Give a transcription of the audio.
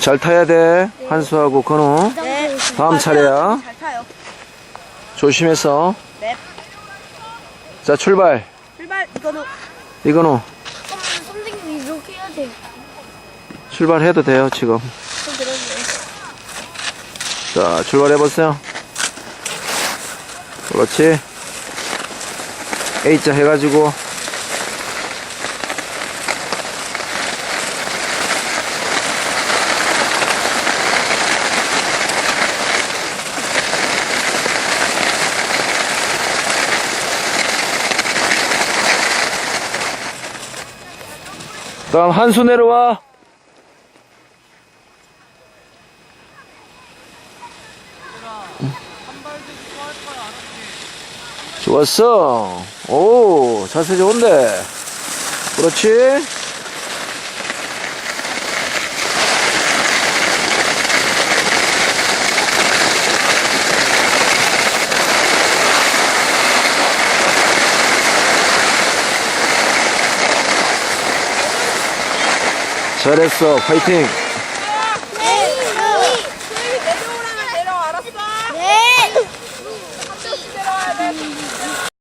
잘 타야 돼. 한수하고 건우. 네. 다음 차례야. 잘 타요. 조심해서. 네. 자, 출발. 출발. 이건우. 잠깐만 선생님 이렇게 해야 돼. 출발해도 돼요, 지금. 자, 출발해보세요. 그렇지. A자 해가지고. 다음 한수 내려와. 좋았어. 오, 자세 좋은데. 그렇지. 잘했어 파이팅 네. 내려오라면 내려 알았어? 네.